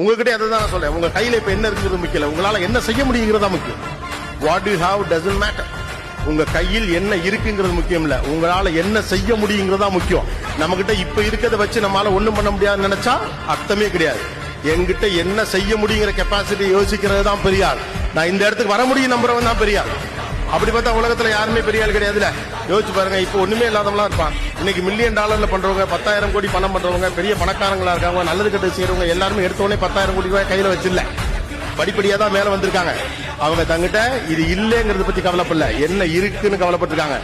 உங்ககிட்ட அதை தான் சொல்றேன். உங்க கையில இப்ப என்ன இருக்கிறது முக்கியம் உங்களால என்ன செய்ய முடியுங்கிறதா முக்கியம் what you have doesn't matter உங்க கையில் என்ன இருக்குங்கிறது முக்கியம் இல்ல. உங்களால என்ன செய்ய முடியுங்கிறதா முக்கியம். நம்ம கிட்ட இப்ப இருக்கிறத வச்சு நம்மளால ஒண்ணும் பண்ண முடியாதுன்னு நினைச்சா அர்த்தமே கிடையாது. என்கிட்ட என்ன செய்ய முடியுங்கிற கெப்பாசிட்டி யோசிக்கிறது தான் பெரியார். நான் இந்த இடத்துக்கு வர முடியும் நம்புறவன் தான் பெரியார். அப்படி பார்த்தா உலகத்துல யாருமே பெரிய ஆள் கிடையாதுல யோசிச்சு பாருங்க இப்போ ஒண்ணுமே இல்லாதவங்களா இருப்பான். இன்னைக்கு மில்லியன் டாலர்ல பண்றவங்க பத்தாயிரம் கோடி பணம் பண்றவங்க பெரிய பணக்காரங்களா இருக்காங்க நல்லது கெட்டது செய்யறவங்க எல்லாருமே எடுத்தோடனே பத்தாயிரம் கோடி ரூபாய் கையில வச்சிடல. படிப்படியா தான் மேல வந்திருக்காங்க. அவங்க தங்கிட்ட இது இல்லைங்கிறத பத்தி கவலைப்படல. என்ன இருக்குன்னு கவலைப்பட்டிருக்காங்க.